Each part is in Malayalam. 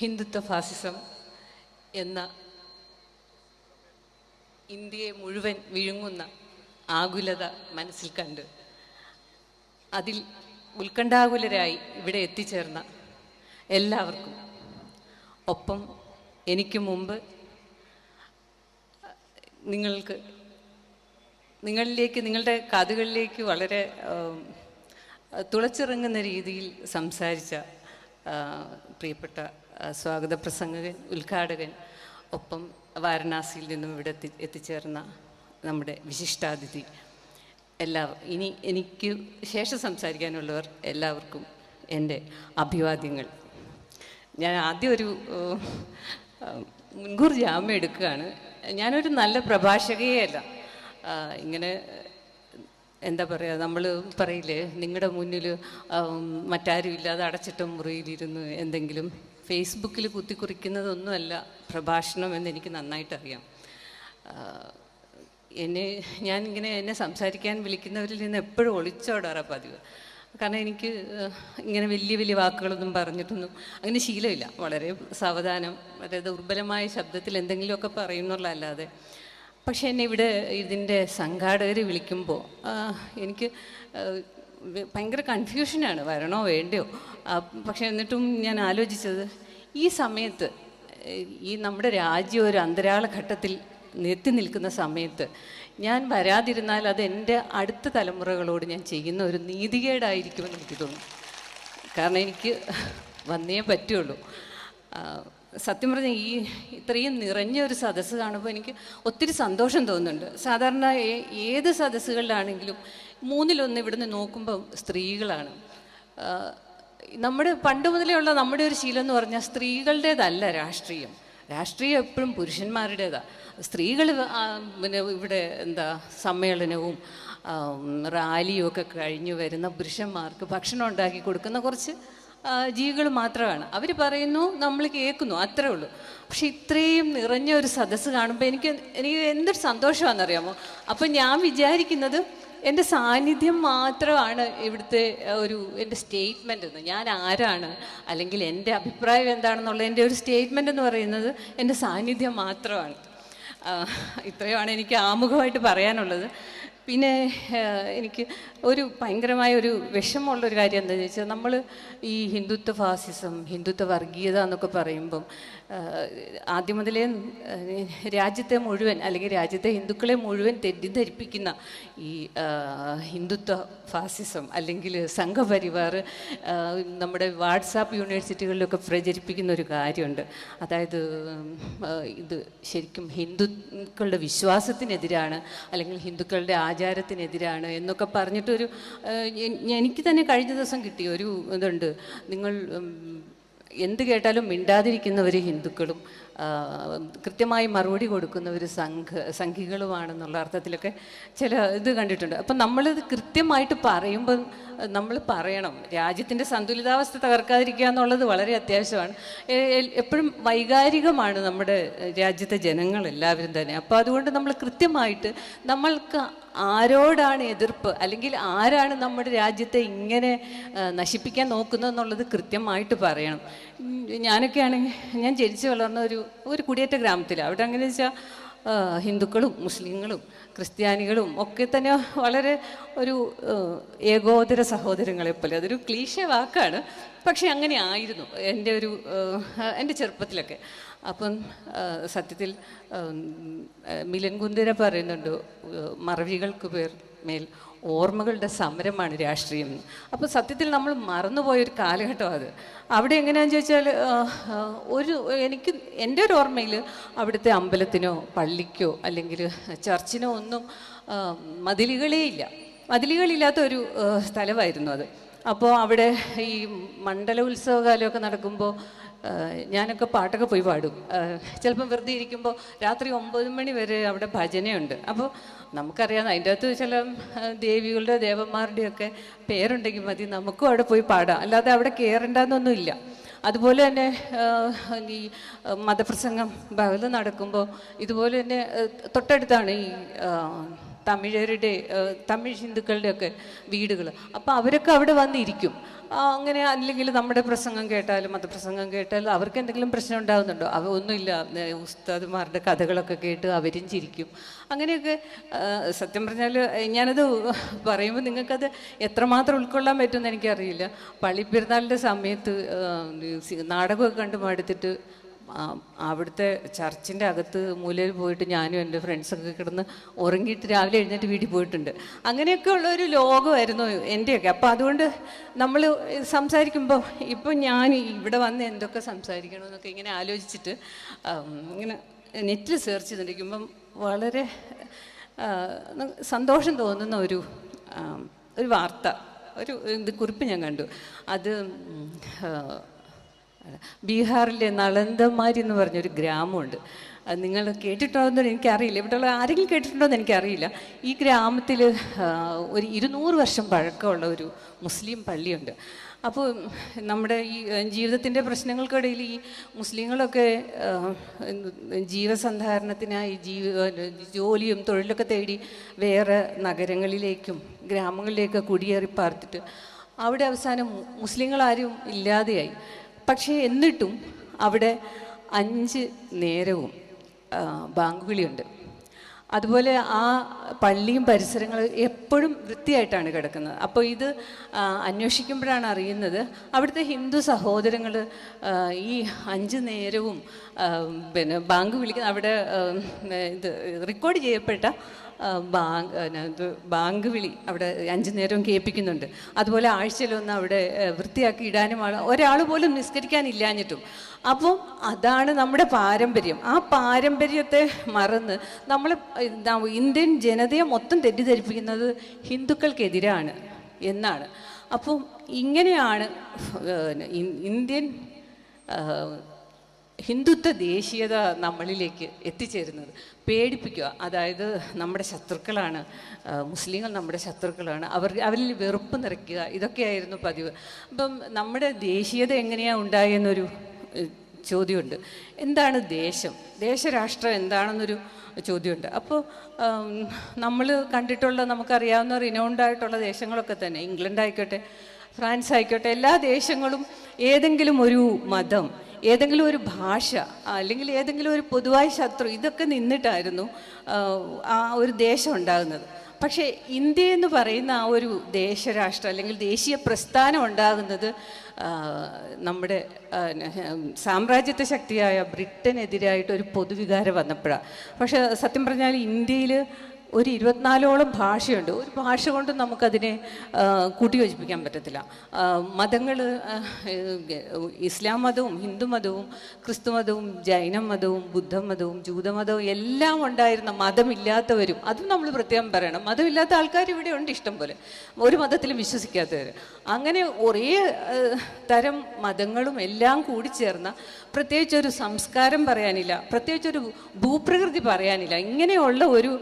ഹിന്ദുത്വ ഫാസിസം എന്ന ഇന്ത്യയെ മുഴുവൻ വിഴുങ്ങുന്ന ആകുലത മനസ്സിൽ കണ്ട് അതിൽ ഉത്കണ്ഠാകുലരായി ഇവിടെ എത്തിച്ചേർന്ന എല്ലാവർക്കും ഒപ്പം എനിക്ക് മുമ്പ് നിങ്ങൾക്ക് നിങ്ങളിലേക്ക് നിങ്ങളുടെ കാതുകളിലേക്ക് വളരെ തുളച്ചിറങ്ങുന്ന രീതിയിൽ സംസാരിച്ച പ്രിയപ്പെട്ട സ്വാഗത പ്രസംഗകൻ ഉദ്ഘാടകൻ ഒപ്പം വാരണാസിയിൽ നിന്നും ഇവിടെ എത്തി എത്തിച്ചേർന്ന നമ്മുടെ വിശിഷ്ടാതിഥി. എല്ലാവർ ഇനി എനിക്ക് ശേഷം സംസാരിക്കാനുള്ളവർ എല്ലാവർക്കും എന്റെ അഭിവാദ്യങ്ങൾ. ഞാൻ ആദ്യം ഒരു മുൻകൂർ ജാമ്യം എടുക്കുകയാണ്. ഞാനൊരു നല്ല പ്രഭാഷകയേ അല്ല. ഇങ്ങനെ എന്താ പറയുക നമ്മൾ പറയില്ലേ നിങ്ങളുടെ മുന്നിൽ മറ്റാരും ഇല്ലാതെ അടച്ചിട്ട മുറിയിലിരുന്ന് എന്തെങ്കിലും ഫേസ്ബുക്കിൽ കുത്തിക്കുറിക്കുന്നതൊന്നുമല്ല പ്രഭാഷണം എന്ന് എനിക്ക് നന്നായിട്ട് അറിയാം എന്നെ ഞാനിങ്ങനെ എന്നെ സംസാരിക്കാൻ വിളിക്കുന്നവരിൽ നിന്ന് എപ്പോഴും ഒളിച്ചോടാറാ പതിവ്. കാരണം എനിക്ക് ഇങ്ങനെ വലിയ വലിയ വാക്കുകളൊന്നും പറഞ്ഞിട്ടൊന്നും അങ്ങനെ ശീലമില്ല. വളരെ സാവധാനം വളരെ ദുർബലമായ ശബ്ദത്തിൽ എന്തെങ്കിലുമൊക്കെ പറയുന്നുള്ളതല്ലാതെ. പക്ഷെ എന്നെ ഇവിടെ ഇതിന്റെ സംഘാടകർ വിളിക്കുമ്പോൾ എനിക്ക് ഭയങ്കര കൺഫ്യൂഷനാണ്. വരണോ വേണ്ടയോ? പക്ഷെ എന്നിട്ടും ഞാൻ ആലോചിച്ചത് ഈ സമയത്ത് ഈ നമ്മുടെ രാജ്യം ഒരു അന്തരാള ഘട്ടത്തിൽ എത്തി നിൽക്കുന്ന സമയത്ത് ഞാൻ വരാതിരുന്നാൽ അത് എന്റെ അടുത്ത തലമുറകളോട് ഞാൻ ചെയ്യുന്ന ഒരു നീതികേടായിരിക്കുമെന്ന് എനിക്ക് തോന്നുന്നു. കാരണം എനിക്ക് വന്നേ പറ്റുള്ളൂ. സത്യം പറഞ്ഞാൽ ഈ ഇത്രയും നിറഞ്ഞ ഒരു സദസ്സ് കാണുമ്പോൾ എനിക്ക് ഒത്തിരി സന്തോഷം തോന്നുന്നുണ്ട്. സാധാരണ ഏത് സദസ്സുകളിലാണെങ്കിലും മൂന്നിലൊന്ന് ഇവിടുന്ന് നോക്കുമ്പോൾ സ്ത്രീകളാണ്. നമ്മുടെ പണ്ട് മുതലേ നമ്മുടെ ഒരു ശീലം എന്ന് പറഞ്ഞാൽ സ്ത്രീകളുടേതല്ല രാഷ്ട്രീയം. രാഷ്ട്രീയം എപ്പോഴും പുരുഷന്മാരുടേതാണ് സ്ത്രീകൾ പിന്നെ ഇവിടെ എന്താ സമ്മേളനവും റാലിയും ഒക്കെ കഴിഞ്ഞു വരുന്ന പുരുഷന്മാർക്ക് ഭക്ഷണം ഉണ്ടാക്കി കൊടുക്കുന്ന കുറച്ച് ജീവികൾ മാത്രമാണ്. അവർ പറയുന്നു നമ്മൾ കേൾക്കുന്നു അത്രേ ഉള്ളൂ. പക്ഷെ ഇത്രയും നിറഞ്ഞ ഒരു സദസ്സ് കാണുമ്പോൾ എനിക്ക് എനിക്ക് എന്തൊരു സന്തോഷമാണെന്നറിയാമോ? അപ്പം ഞാൻ വിചാരിക്കുന്നത് എന്റെ സാന്നിധ്യം മാത്രമാണ് ഇവിടുത്തെ ഒരു എന്റെ സ്റ്റേറ്റ്മെന്റ് എന്ന്. ഞാൻ ആരാണ്? അല്ലെങ്കിൽ എന്റെ അഭിപ്രായം എന്താണെന്നുള്ള എന്റെ ഒരു സ്റ്റേറ്റ്മെന്റ് എന്ന് പറയുന്നത് എന്റെ സാന്നിധ്യം മാത്രമാണ്. ഇത്രയുമാണ് എനിക്ക് ആമുഖമായിട്ട് പറയാനുള്ളത്. പിന്നെ എനിക്ക് ഒരു ഭയങ്കരമായ ഒരു വിഷമമുള്ളൊരു കാര്യം എന്താണെന്ന് വെച്ചാൽ നമ്മൾ ഈ ഹിന്ദുത്വ ഫാസിസം ഹിന്ദുത്വ വർഗീയത എന്നൊക്കെ പറയുമ്പം ആദ്യം മുതലേ രാജ്യത്തെ മുഴുവൻ അല്ലെങ്കിൽ രാജ്യത്തെ ഹിന്ദുക്കളെ മുഴുവൻ തെറ്റിദ്ധരിപ്പിക്കുന്ന ഈ ഹിന്ദുത്വ ഫാസിസം അല്ലെങ്കിൽ സംഘപരിവാർ നമ്മുടെ വാട്സാപ്പ് യൂണിവേഴ്സിറ്റികളിലൊക്കെ പ്രചരിപ്പിക്കുന്ന ഒരു കാര്യമുണ്ട്. അതായത് ഇത് ശരിക്കും ഹിന്ദുക്കളുടെ വിശ്വാസത്തിനെതിരാണ് അല്ലെങ്കിൽ ഹിന്ദുക്കളുടെ ആചാരത്തിനെതിരാണ് എന്നൊക്കെ പറഞ്ഞിട്ടൊരു എനിക്ക് തന്നെ കഴിഞ്ഞ ദിവസം കിട്ടിയ ഒരു ഇതുണ്ട്. നിങ്ങൾ എന്ത് കേട്ടാലും മിണ്ടാതിരിക്കുന്നവർ ഹിന്ദുക്കളും കൃത്യമായി മറുപടി കൊടുക്കുന്ന ഒരു സംഘ സംഘികളുമാണെന്നുള്ള അർത്ഥത്തിലൊക്കെ ചില ഇത് കണ്ടിട്ടുണ്ട്. അപ്പം നമ്മളിത് കൃത്യമായിട്ട് പറയുമ്പോൾ നമ്മൾ പറയണം. രാജ്യത്തിന്റെ സന്തുലിതാവസ്ഥ തകർക്കാതിരിക്കുക എന്നുള്ളത് വളരെ അത്യാവശ്യമാണ്. എപ്പോഴും വൈകാരികമാണ് നമ്മുടെ രാജ്യത്തെ ജനങ്ങൾ എല്ലാവരും തന്നെ. അപ്പോൾ അതുകൊണ്ട് നമ്മൾ കൃത്യമായിട്ട് നമ്മൾക്ക് ആരോടാണ് എതിർപ്പ്? അല്ലെങ്കിൽ ആരാണ് നമ്മുടെ രാജ്യത്തെ ഇങ്ങനെ നശിപ്പിക്കാൻ നോക്കുന്നതെന്നുള്ളത് കൃത്യമായിട്ട് പറയണം. ഞാനൊക്കെ ആണെങ്കിൽ ഞാൻ ജനിച്ചു വളർന്ന ഒരു ഒരു കുടിയേറ്റ ഗ്രാമത്തിലാണ് അവിടെ അങ്ങനെ വെച്ചാൽ ഹിന്ദുക്കളും മുസ്ലിങ്ങളും ക്രിസ്ത്യാനികളും ഒക്കെ തന്നെ വളരെ ഒരു ഏകോദര സഹോദരങ്ങളെ പോലെ. അതൊരു ക്ലീശ വാക്കാണ്. പക്ഷെ അങ്ങനെ ആയിരുന്നു എന്റെ ഒരു എന്റെ ചെറുപ്പത്തിലൊക്കെ. അപ്പം സത്യത്തിൽ മിലൻ കുന്തിര പറയുന്നുണ്ട് മറവികൾക്ക് പേർ മേൽ ഓർമ്മകളുടെ സമരമാണ് രാഷ്ട്രീയം. അപ്പോൾ സത്യത്തിൽ നമ്മൾ മറന്നുപോയ ഒരു കാലഘട്ടം അത്. അവിടെ എങ്ങനെയാണെന്ന് ചോദിച്ചാൽ ഒരു എനിക്ക് എന്റെ ഒരു ഓർമ്മയിൽ അവിടുത്തെ അമ്പലത്തിനോ പള്ളിക്കോ അല്ലെങ്കിൽ ചർച്ചിനോ ഒന്നും മതിലുകളേ ഇല്ല. മതിലുകളില്ലാത്ത ഒരു സ്ഥലമായിരുന്നു അത്. അപ്പോൾ അവിടെ ഈ മണ്ഡല ഉത്സവകാലമൊക്കെ നടക്കുമ്പോൾ ഞാനൊക്കെ പാട്ടൊക്കെ പോയി പാടും. ചിലപ്പം വെറുതെ ഇരിക്കുമ്പോൾ രാത്രി ഒമ്പത് മണി വരെ അവിടെ ഭജനയുണ്ട്. അപ്പോൾ നമുക്കറിയാം അതിന്റെ അകത്ത് ചില ദേവികളുടെ ദേവന്മാരുടെയൊക്കെ പേരുണ്ടെങ്കിൽ മതി. നമുക്കും അവിടെ പോയി പാടാം. അല്ലാതെ അവിടെ കയറേണ്ടെന്നൊന്നുമില്ല അതുപോലെ തന്നെ ഈ മതപ്രസംഗം ഭഗവത് നടക്കുമ്പോൾ ഇതുപോലെ തന്നെ തൊട്ടടുത്താണ് ഈ തമിഴരുടെ തമിഴ് ഹിന്ദുക്കളുടെയൊക്കെ വീടുകൾ അപ്പോൾ അവരൊക്കെ അവിടെ വന്നിരിക്കും. അങ്ങനെ അല്ലെങ്കിൽ നമ്മുടെ പ്രസംഗം കേട്ടാലും മതപ്രസംഗം കേട്ടാലും അവർക്ക് എന്തെങ്കിലും പ്രശ്നം ഉണ്ടാകുന്നുണ്ടോ അവ ഒന്നുമില്ല. ഉസ്താദ്മാരുടെ കഥകളൊക്കെ കേട്ട് അവരും ചിരിക്കും. അങ്ങനെയൊക്കെ സത്യം പറഞ്ഞാൽ ഞാനത് പറയുമ്പോൾ നിങ്ങൾക്കത് എത്രമാത്രം ഉൾക്കൊള്ളാൻ പറ്റുമെന്ന് എനിക്കറിയില്ല. പള്ളിപ്പെരുന്നാളിന്റെ സമയത്ത് നാടകമൊക്കെ കണ്ട് മടുത്തിട്ട് അവിടുത്തെ ചർച്ചിന്റെ അകത്ത് മൂലയിൽ പോയിട്ട് ഞാനും എന്റെ ഫ്രണ്ട്സൊക്കെ കിടന്ന് ഉറങ്ങിയിട്ട് രാവിലെ എഴുന്നേറ്റ് വീട്ടിൽ പോയിട്ടുണ്ട്. അങ്ങനെയൊക്കെ ഉള്ള ഒരു ലോകമായിരുന്നു എന്റെയൊക്കെ അപ്പോൾ അതുകൊണ്ട് നമ്മൾ സംസാരിക്കുമ്പോൾ ഇപ്പം ഞാൻ ഇവിടെ വന്ന് എന്തൊക്കെ സംസാരിക്കണമെന്നൊക്കെ ഇങ്ങനെ ആലോചിച്ചിട്ട് ഇങ്ങനെ നെറ്റിൽ സെർച്ച് ചെയ്തിരിക്കുമ്പം വളരെ സന്തോഷം തോന്നുന്ന ഒരു ഒരു വാർത്ത ഒരു ഇത് കുറിപ്പ് ഞാൻ കണ്ടു. അത് ബീഹാറിലെ നളന്തമാരി എന്ന് പറഞ്ഞൊരു ഗ്രാമമുണ്ട്. അത് നിങ്ങൾ കേട്ടിട്ടുണ്ടോ എന്ന് എനിക്കറിയില്ല. ഇവിടെയുള്ള ആരെങ്കിലും കേട്ടിട്ടുണ്ടോ എന്ന് എനിക്കറിയില്ല. ഈ ഗ്രാമത്തിൽ ഒരു ഇരുന്നൂറ് വർഷം പഴക്കമുള്ള ഒരു മുസ്ലിം പള്ളിയുണ്ട്. അപ്പോൾ നമ്മുടെ ഈ ജീവിതത്തിന്റെ പ്രശ്നങ്ങൾക്കിടയിൽ ഈ മുസ്ലിങ്ങളൊക്കെ ജീവസന്ധാരണത്തിനായി ജീവ ജോലിയും തൊഴിലൊക്കെ തേടി വേറെ നഗരങ്ങളിലേക്കും ഗ്രാമങ്ങളിലേക്കൊക്കെ കുടിയേറി പാർത്തിട്ട് അവിടെ അവസാനം മുസ്ലിങ്ങളാരും ഇല്ലാതെയായി. പക്ഷേ എന്നിട്ടും അവിടെ അഞ്ച് നേരവും ബാങ്കുകളിയുണ്ട് അതുപോലെ ആ പള്ളിയും പരിസരങ്ങളും എപ്പോഴും വൃത്തിയായിട്ടാണ് കിടക്കുന്നത്. അപ്പോൾ ഇത് അന്വേഷിക്കുമ്പോഴാണ് അറിയുന്നത് അവിടുത്തെ ഹിന്ദു സഹോദരങ്ങൾ ഈ അഞ്ച് നേരവും പിന്നെ ബാങ്ക് വിളിക്കുന്ന അവിടെ ഇത് റെക്കോർഡ് ചെയ്യപ്പെട്ട ബാങ്ക് ബാങ്ക് വിളി അവിടെ അഞ്ചു നേരവും കേൾപ്പിക്കുന്നുണ്ട്. അതുപോലെ ആഴ്ചയിലൊന്ന് അവിടെ വൃത്തിയാക്കി ഇടാനും ഒരാൾ പോലും നിസ്കരിക്കാനില്ലാഞ്ഞിട്ടും. അപ്പോൾ അതാണ് നമ്മുടെ പാരമ്പര്യം. ആ പാരമ്പര്യത്തെ മറന്ന് നമ്മൾ ഇന്ത്യൻ ജനതയെ മൊത്തം തെറ്റിദ്ധരിപ്പിക്കുന്നത് ഹിന്ദുക്കൾക്കെതിരാണ് എന്നാണ്. അപ്പോൾ ഇങ്ങനെയാണ് ഇന്ത്യൻ ഹിന്ദുത്വ ദേശീയത നമ്മളിലേക്ക് എത്തിച്ചേരുന്നത്. പേടിപ്പിക്കുക. അതായത് നമ്മുടെ ശത്രുക്കളാണ് മുസ്ലിങ്ങൾ നമ്മുടെ ശത്രുക്കളാണ്. അവർ അവരിൽ വെറുപ്പ് നിറയ്ക്കുക. ഇതൊക്കെയായിരുന്നു പതിവ്. അപ്പം നമ്മുടെ ദേശീയത എങ്ങനെയാണ് ഉണ്ടായെന്നൊരു ചോദ്യമുണ്ട്. എന്താണ് ദേശം? ദേശരാഷ്ട്രം എന്താണെന്നൊരു ചോദ്യമുണ്ട്. അപ്പോൾ നമ്മൾ കണ്ടിട്ടുള്ള നമുക്കറിയാവുന്ന റിനൗണ്ട് ആയിട്ടുള്ള ദേശങ്ങളൊക്കെ തന്നെ. ഇംഗ്ലണ്ട് ആയിക്കോട്ടെ ഫ്രാൻസ് ആയിക്കോട്ടെ എല്ലാ ദേശങ്ങളും ഏതെങ്കിലും ഒരു മതം ഏതെങ്കിലും ഒരു ഭാഷ അല്ലെങ്കിൽ ഏതെങ്കിലും ഒരു പൊതുവായ ശത്രു ഇതൊക്കെ നിന്നിട്ടായിരുന്നു ആ, ഒരു ദേശം ഉണ്ടാകുന്നത്. പക്ഷേ ഇന്ത്യ എന്ന് പറയുന്ന ആ ഒരു ദേശരാഷ്ട്രം അല്ലെങ്കിൽ ദേശീയ പ്രസ്ഥാനം ഉണ്ടാകുന്നത് നമ്മുടെ സാമ്രാജ്യത്വ ശക്തിയായ ബ്രിട്ടനെതിരായിട്ട് ഒരു പൊതുവികാരം വന്നപ്പോഴാണ് പക്ഷേ സത്യം പറഞ്ഞാൽ ഇന്ത്യയിൽ ഒരു ഇരുപത്തിനാലോളം ഭാഷയുണ്ട്. ഒരു ഭാഷ കൊണ്ട് നമുക്കതിനെ കൂട്ടിയോജിപ്പിക്കാൻ പറ്റത്തില്ല. മതങ്ങൾ ഇസ്ലാം മതവും ഹിന്ദു മതവും ക്രിസ്തു മതവും ജൈന മതവും ബുദ്ധമതവും ജൂതമതവും എല്ലാം ഉണ്ടായിരുന്ന മതമില്ലാത്തവരും അതും നമ്മൾ പ്രത്യേകം പറയണം. മതമില്ലാത്ത ആൾക്കാർ ഇവിടെ ഉണ്ട് ഇഷ്ടം പോലെ. ഒരു മതത്തിലും വിശ്വസിക്കാത്തവർ. അങ്ങനെ ഒരേ തരം മതങ്ങളും എല്ലാം കൂടി ചേർന്ന പ്രത്യേകിച്ചൊരു സംസ്കാരം പറയാനില്ല പ്രത്യേകിച്ചൊരു ഭൂപ്രകൃതി പറയാനില്ല. ഇങ്ങനെയുള്ള ഒരു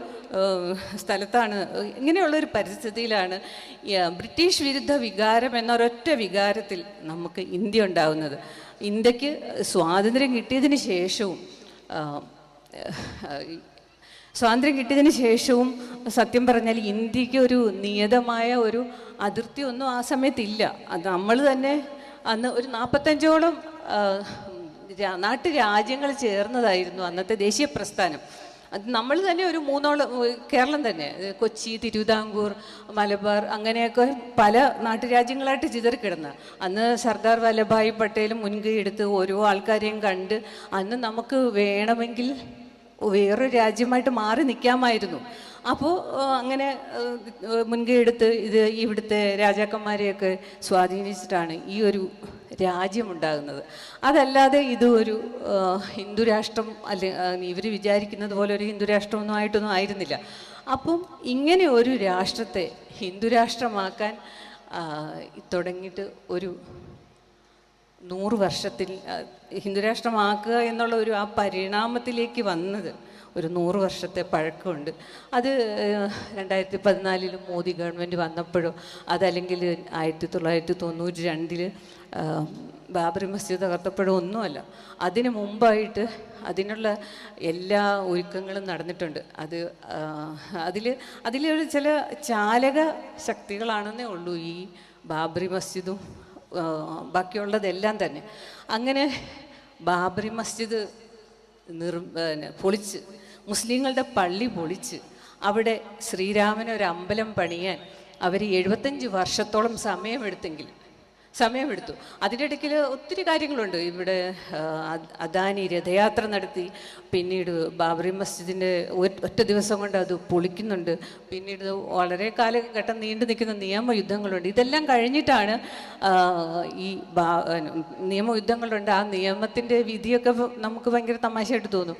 സ്ഥലത്താണ്. ഇങ്ങനെയുള്ളൊരു പരിസ്ഥിതിയിലാണ് ബ്രിട്ടീഷ് വിരുദ്ധ വികാരം എന്നൊരൊറ്റ വികാരത്തിൽ നമുക്ക് ഇന്ത്യ ഉണ്ടാകുന്നത് ഇന്ത്യയ്ക്ക് സ്വാതന്ത്ര്യം കിട്ടിയതിന് ശേഷവും സ്വാതന്ത്ര്യം കിട്ടിയതിന് ശേഷവും സത്യം പറഞ്ഞാൽ ഇന്ത്യയ്ക്ക് ഒരു നിയതമായ ഒരു അതിർത്തി ഒന്നും ആ സമയത്തില്ല. അത് നമ്മൾ തന്നെ അന്ന് ഒരു നാൽപ്പത്തഞ്ചോളം നാട്ടുരാജ്യങ്ങൾ ചേർന്നതായിരുന്നു അന്നത്തെ ദേശീയ പ്രസ്ഥാനം. അത് നമ്മൾ തന്നെ ഒരു മൂന്നോളം കേരളം തന്നെ. കൊച്ചി തിരുവിതാംകൂർ മലബാർ അങ്ങനെയൊക്കെ പല നാട്ടുരാജ്യങ്ങളായിട്ട് ചിതറിക്കിടന്ന്. അന്ന് സർദാർ വല്ലഭായ് പട്ടേൽ മുൻകൈ എടുത്ത് ഓരോ ആൾക്കാരെയും കണ്ട് അന്ന് നമുക്ക് വേണമെങ്കിൽ വേറൊരു രാജ്യമായിട്ട് മാറി നിൽക്കാമായിരുന്നു. അപ്പോൾ അങ്ങനെ മുൻകൈ എടുത്ത് ഇത് ഇവിടുത്തെ രാജാക്കന്മാരെയൊക്കെ സ്വാധീനിച്ചിട്ടാണ് ഈ ഒരു രാജ്യമുണ്ടാകുന്നത് അതല്ലാതെ ഇത് ഒരു ഹിന്ദുരാഷ്ട്രം ഹിന്ദു രാഷ്ട്രം അല്ലെ ഇവർ വിചാരിക്കുന്നത് പോലെ ഒരു ഹിന്ദുരാഷ്ട്രമൊന്നും ആയിട്ടൊന്നും ആയിരുന്നില്ല. അപ്പം ഇങ്ങനെ ഒരു രാഷ്ട്രത്തെ ഹിന്ദുരാഷ്ട്രമാക്കാൻ തുടങ്ങിയിട്ട് ഒരു നൂറ് വർഷത്തിൽ ഹിന്ദുരാഷ്ട്രമാക്കുക എന്നുള്ള ഒരു ആ പരിണാമത്തിലേക്ക് വന്നത് ഒരു നൂറ് വർഷത്തെ പഴക്കമുണ്ട്. അത് രണ്ടായിരത്തി പതിനാലിൽ മോദി ഗവൺമെന്റ് വന്നപ്പോഴോ അതല്ലെങ്കിൽ ആയിരത്തി തൊള്ളായിരത്തി തൊണ്ണൂറ്റി രണ്ടിൽ ബാബറി മസ്ജിദ് തകർത്തപ്പോഴോ ഒന്നുമല്ല. അതിന് മുമ്പായിട്ട് അതിനുള്ള എല്ലാ ഒരുക്കങ്ങളും നടന്നിട്ടുണ്ട്. അത് അതിൽ അതിലൊരു ചില ചാലക ശക്തികളാണെന്നേ ഉള്ളൂ ഈ ബാബറി മസ്ജിദും ബാക്കിയുള്ളതെല്ലാം തന്നെ. അങ്ങനെ ബാബറി മസ്ജിദ് നിർ പൊളിച്ച് മുസ്ലിങ്ങളുടെ പള്ളി പൊളിച്ച് അവിടെ ശ്രീരാമന് ഒരു അമ്പലം പണിയാൻ അവർ എഴുപത്തഞ്ച് വർഷത്തോളം സമയമെടുത്തെങ്കിൽ സമയമെടുത്തു. അതിന്റെ ഇടയ്ക്കിൽ ഒത്തിരി കാര്യങ്ങളുണ്ട്. ഇവിടെ അദാനി രഥയാത്ര നടത്തി. പിന്നീട് ബാബറി മസ്ജിദിന്റെ ഒറ്റ ദിവസം കൊണ്ട് അത് പൊളിക്കുന്നുണ്ട്. പിന്നീട് വളരെ കാലഘട്ടം നീണ്ടു നിൽക്കുന്ന നിയമയുദ്ധങ്ങളുണ്ട്. ഇതെല്ലാം കഴിഞ്ഞിട്ടാണ് ഈ ബാ നിയമയുദ്ധങ്ങളുണ്ട്. ആ നിയമത്തിന്റെ വിധിയൊക്കെ നമുക്ക് ഭയങ്കര തമാശയായിട്ട് തോന്നും.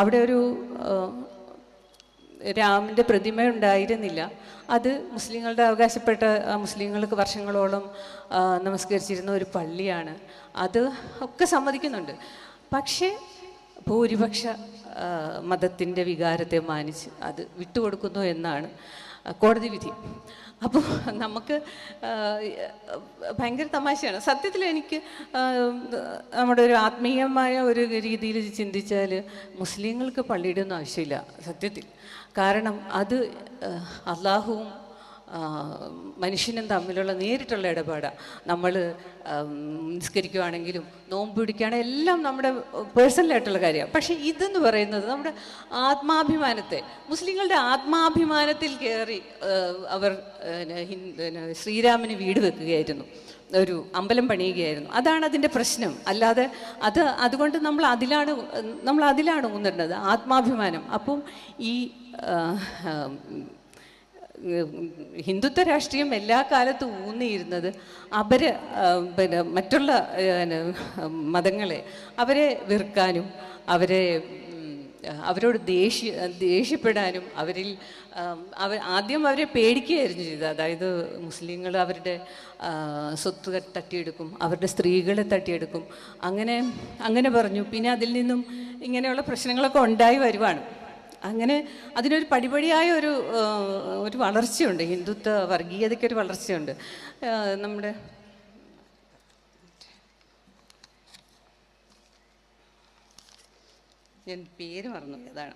അവിടെ ഒരു രാമന്റെ പ്രതിമ ഉണ്ടായിരുന്നില്ല അത് മുസ്ലിങ്ങളുടെ അവകാശപ്പെട്ട മുസ്ലിങ്ങൾക്ക് വർഷങ്ങളോളം നമസ്കരിച്ചിരുന്ന ഒരു പള്ളിയാണ്. അത് ഒക്കെ സമ്മതിക്കുന്നുണ്ട്. പക്ഷേ ഭൂരിപക്ഷ മതത്തിന്റെ വികാരത്തെ മാനിച്ച് അത് വിട്ടുകൊടുക്കുന്നു എന്നാണ് കോടതി വിധി. അപ്പോൾ നമുക്ക് ഭയങ്കര തമാശയാണ്. സത്യത്തിൽ എനിക്ക് നമ്മുടെ ഒരു ആത്മീയമായ ഒരു രീതിയിൽ ചിന്തിച്ചാൽ മുസ്ലിങ്ങൾക്ക് പള്ളിയുടെ ആവശ്യമില്ല. സത്യത്തിൽ. കാരണം അത് അള്ളാഹുവും മനുഷ്യനും തമ്മിലുള്ള നേരിട്ടുള്ള ഇടപാടാണ് നമ്മൾ നിസ്കരിക്കുവാണെങ്കിലും നോമ്പ് പിടിക്കുകയാണെങ്കിൽ എല്ലാം നമ്മുടെ പേഴ്സണലായിട്ടുള്ള കാര്യമാണ്. പക്ഷേ ഇതെന്ന് പറയുന്നത് നമ്മുടെ ആത്മാഭിമാനത്തെ മുസ്ലിങ്ങളുടെ ആത്മാഭിമാനത്തിൽ കയറി അവർ ശ്രീരാമന് വീട് വെക്കുകയായിരുന്നു. ഒരു അമ്പലം പണിയുകയായിരുന്നു. അതാണ് അതിന്റെ പ്രശ്നം. അല്ലാതെ അത് അതുകൊണ്ട് നമ്മൾ അതിലാണ് നമ്മൾ അതിലാണ് ഊന്നിടുന്നത് ആത്മാഭിമാനം. അപ്പം ഈ ഹിന്ദുത്വ രാഷ്ട്രീയം എല്ലാ കാലത്തും ഊന്നിയിരുന്നത് അവർ ആ, പിന്നെ മറ്റുള്ള മതങ്ങളെ അവരെ വെറുക്കാനും അവരെ അവരോട് ദേഷ്യ ദേഷ്യപ്പെടാനും അവരിൽ അവർ അവ ആദ്യം അവരെ പേടിക്കുകയായിരുന്നു ചെയ്തത്. അതായത് മുസ്ലിങ്ങൾ അവരുടെ സ്വത്ത് തട്ടിയെടുക്കും അവരുടെ സ്ത്രീകളെ തട്ടിയെടുക്കും. അങ്ങനെ അങ്ങനെ പറഞ്ഞു. പിന്നെ അതിൽ നിന്നും ഇങ്ങനെയുള്ള പ്രശ്നങ്ങളൊക്കെ ഉണ്ടായി വരുവാണ്. അങ്ങനെ അതിനൊരു പടിപടിയായ ഒരു ഒരു വളർച്ചയുണ്ട്. ഹിന്ദുത്വ വർഗീയതയ്ക്കൊരു വളർച്ചയുണ്ട്. നമ്മുടെ ഞാൻ പേര് മറന്നു അതാണ്.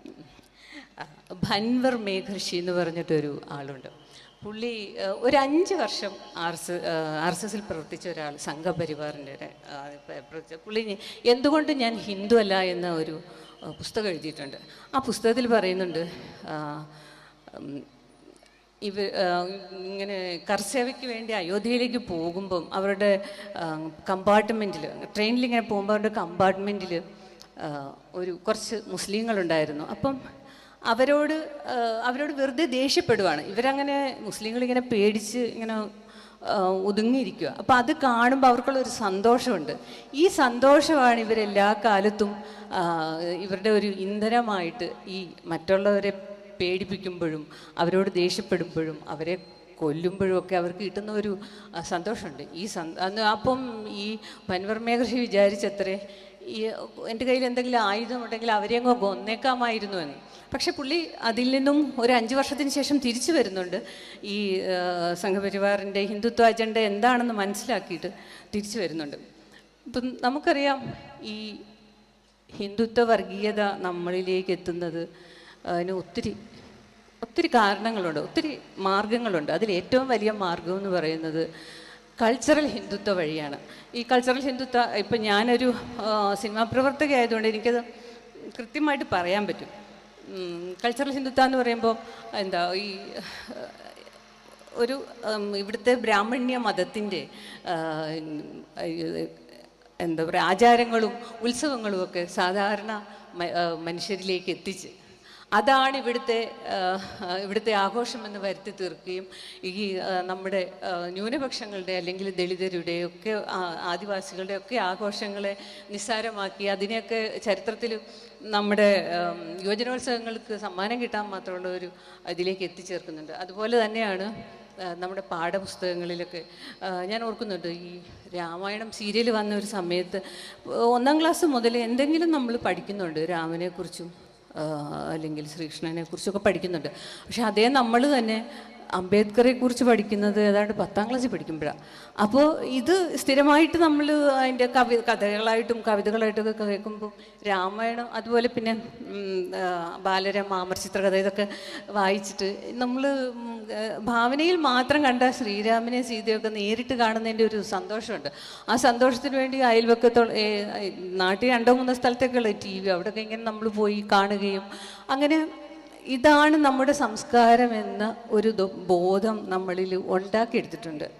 ഭൻവർ മേഘർഷി എന്ന് പറഞ്ഞിട്ടൊരു ആളുണ്ട്. പുള്ളി ഒരു അഞ്ച് വർഷം ആർ എസ് ആർ എസ് എസിൽ പ്രവർത്തിച്ച ഒരാൾ സംഘപരിവാറിന്റെ പുള്ളി എന്തുകൊണ്ട് ഞാൻ ഹിന്ദു അല്ല എന്ന ഒരു പുസ്തകം എഴുതിയിട്ടുണ്ട്. ആ പുസ്തകത്തിൽ പറയുന്നുണ്ട് ഇവ ഇങ്ങനെ കർസേവയ്ക്ക് വേണ്ടി അയോധ്യയിലേക്ക് പോകുമ്പം അവരുടെ കമ്പാർട്ട്മെന്റിൽ ട്രെയിനിൽ ഇങ്ങനെ പോകുമ്പോൾ അവരുടെ കമ്പാർട്ട്മെന്റിൽ ഒരു കുറച്ച് മുസ്ലിങ്ങളുണ്ടായിരുന്നു. അപ്പം അവരോട് അവരോട് വെറുതെ ദേഷ്യപ്പെടുവാണ്. ഇവരങ്ങനെ മുസ്ലിങ്ങളിങ്ങനെ പേടിച്ച് ഇങ്ങനെ ഒതുങ്ങിയിരിക്കുക. അപ്പോൾ അത് കാണുമ്പോൾ അവർക്കുള്ള ഒരു സന്തോഷമുണ്ട്. ഈ സന്തോഷമാണ് ഇവരെല്ലാ കാലത്തും ഇവരുടെ ഒരു ഇന്ധനമായിട്ട് ഈ മറ്റുള്ളവരെ പേടിപ്പിക്കുമ്പോഴും അവരോട് ദേഷ്യപ്പെടുമ്പോഴും അവരെ കൊല്ലുമ്പോഴും ഒക്കെ അവർക്ക് കിട്ടുന്ന ഒരു സന്തോഷമുണ്ട്. ഈ സന് അപ്പം ഈ പൻവർ മേഘർഷി വിചാരിച്ചത്രേ എന്റെ കയ്യിൽ എന്തെങ്കിലും ആയുധം ഉണ്ടെങ്കിൽ അവരെ അങ്ങ് കൊന്നേക്കാമായിരുന്നു എന്ന്. പക്ഷെ പുള്ളി അതിൽ നിന്നും ഒരു അഞ്ച് വർഷത്തിന് ശേഷം തിരിച്ചു വരുന്നുണ്ട്. ഈ സംഘപരിവാറിന്റെ ഹിന്ദുത്വ അജണ്ട എന്താണെന്ന് മനസ്സിലാക്കിയിട്ട് തിരിച്ചു വരുന്നുണ്ട്. ഇപ്പം നമുക്കറിയാം ഈ ഹിന്ദുത്വ വർഗീയത നമ്മളിലേക്ക് എത്തുന്നത് അതിന് ഒത്തിരി ഒത്തിരി കാരണങ്ങളുണ്ട് ഒത്തിരി മാർഗങ്ങളുണ്ട്. അതിൽ ഏറ്റവും വലിയ മാർഗം എന്ന് പറയുന്നത് കൾച്ചറൽ ഹിന്ദുത്വ വഴിയാണ്. ഈ കൾച്ചറൽ ഹിന്ദുത്വ ഇപ്പം ഞാനൊരു സിനിമാ പ്രവർത്തകയായതുകൊണ്ട് എനിക്കത് കൃത്യമായിട്ട് പറയാൻ പറ്റും. കൾച്ചറൽ ഹിന്ദുത്വ എന്ന് പറയുമ്പോൾ എന്താ ഈ ഒരു ഇവിടുത്തെ ബ്രാഹ്മണ്യ മതത്തിന്റെ എന്താ പറയുക ആചാരങ്ങളും ഉത്സവങ്ങളും ഒക്കെ സാധാരണ മനുഷ്യരിലേക്ക് എത്തിച്ച് അതാണ് ഇവിടുത്തെ ഇവിടുത്തെ ആഘോഷം എന്ന് വരുത്തി തീർക്കുകയും ഈ നമ്മുടെ ന്യൂനപക്ഷങ്ങളുടെ അല്ലെങ്കിൽ ദളിതരുടെ ഒക്കെ ആദിവാസികളുടെ ഒക്കെ ആഘോഷങ്ങളെ നിസ്സാരമാക്കി അതിനെയൊക്കെ ചരിത്രത്തിൽ നമ്മുടെ യുവജനോത്സവങ്ങൾക്ക് സമ്മാനം കിട്ടാൻ മാത്രമുള്ള ഒരു ഇതിലേക്ക് എത്തിച്ചേർക്കുന്നുണ്ട്. അതുപോലെ തന്നെയാണ് നമ്മുടെ പാഠപുസ്തകങ്ങളിലൊക്കെ ഞാൻ ഓർക്കുന്നുണ്ട് ഈ രാമായണം സീരിയൽ വന്ന ഒരു സമയത്ത് ഒന്നാം ക്ലാസ് മുതൽ എന്തെങ്കിലും നമ്മൾ പഠിക്കുന്നുണ്ട് രാമനെക്കുറിച്ചും അല്ലെങ്കിൽ ശ്രീകൃഷ്ണനെ കുറിച്ചൊക്കെ പഠിക്കുന്നുണ്ട്. പക്ഷെ അതേ നമ്മൾ തന്നെ അംബേദ്കറെ കുറിച്ച് പഠിക്കുന്നത് ഏതാണ്ട് പത്താം ക്ലാസ്സിൽ പഠിക്കുമ്പോഴാണ് അപ്പോൾ ഇത് സ്ഥിരമായിട്ട് നമ്മൾ അതിന്റെ കവി കഥകളായിട്ടും കവിതകളായിട്ടൊക്കെ കേൾക്കുമ്പോൾ രാമായണം അതുപോലെ പിന്നെ ബാലരമ അമർചിത്രകഥ ഇതൊക്കെ വായിച്ചിട്ട് നമ്മൾ ഭാവനയിൽ മാത്രം കണ്ട ശ്രീരാമനെ സീതയൊക്കെ നേരിട്ട് കാണുന്നതിന്റെ ഒരു സന്തോഷമുണ്ട്. ആ സന്തോഷത്തിന് വേണ്ടി അയൽവക്കത്തോളം നാട്ടിൽ രണ്ടോ മൂന്നോ സ്ഥലത്തൊക്കെയുള്ള ടി വി അവിടെയൊക്കെ ഇങ്ങനെ നമ്മൾ പോയി കാണുകയും അങ്ങനെ ഇതാണ് നമ്മുടെ സംസ്കാരം എന്ന ഒരു ബോധം നമ്മളിൽ ഉണ്ടാക്കിയെടുത്തിട്ടുണ്ട്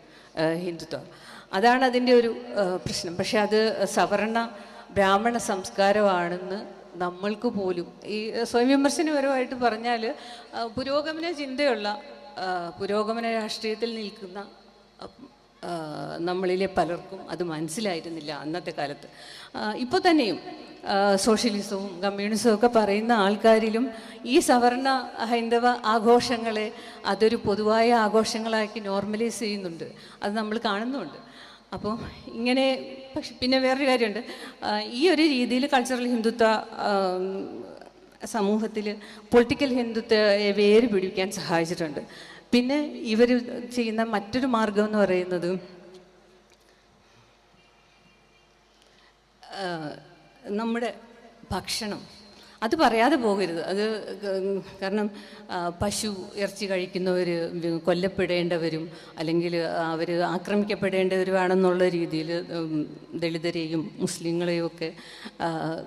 ഹിന്ദുത്വം. അതാണ് അതിന്റെ ഒരു പ്രശ്നം. പക്ഷെ അത് സവർണ ബ്രാഹ്മണ സംസ്കാരമാണെന്ന് നമ്മൾക്ക് പോലും ഈ സ്വയം വിമർശനപരമായിട്ട് പറഞ്ഞാൽ പുരോഗമന ചിന്തയുള്ള പുരോഗമന രാഷ്ട്രീയത്തിൽ നിൽക്കുന്ന നമ്മളിലെ പലർക്കും അത് മനസ്സിലായിരുന്നില്ല അന്നത്തെ കാലത്ത്. ഇപ്പോൾ തന്നെയും സോഷ്യലിസവും കമ്മ്യൂണിസവും ഒക്കെ പറയുന്ന ആൾക്കാരിലും ഈ സവർണ ഹൈന്ദവ ആഘോഷങ്ങളെ അതൊരു പൊതുവായ ആഘോഷങ്ങളാക്കി നോർമലൈസ് ചെയ്യുന്നുണ്ട്. അത് നമ്മൾ കാണുന്നുമുണ്ട് അപ്പോൾ ഇങ്ങനെ പക്ഷെ പിന്നെ വേറൊരു കാര്യമുണ്ട്. ഈ ഒരു രീതിയിൽ കൾച്ചറൽ ഹിന്ദുത്വ സമൂഹത്തിൽ പൊളിറ്റിക്കൽ ഹിന്ദുത്വയെ വേര് പിടിക്കാൻ സഹായിച്ചിട്ടുണ്ട്. പിന്നെ ഇവർ ചെയ്യുന്ന മറ്റൊരു മാർഗം എന്ന് പറയുന്നത് നമ്മുടെ ഭക്ഷണം. അത് പറയാതെ പോകരുത്. അത് കാരണം പശു ഇറച്ചി കഴിക്കുന്നവർ കൊല്ലപ്പെടേണ്ടവരും അല്ലെങ്കിൽ അവർ ആക്രമിക്കപ്പെടേണ്ടവരുമാണെന്നുള്ള രീതിയിൽ ദളിതരെയും മുസ്ലിങ്ങളെയും ഒക്കെ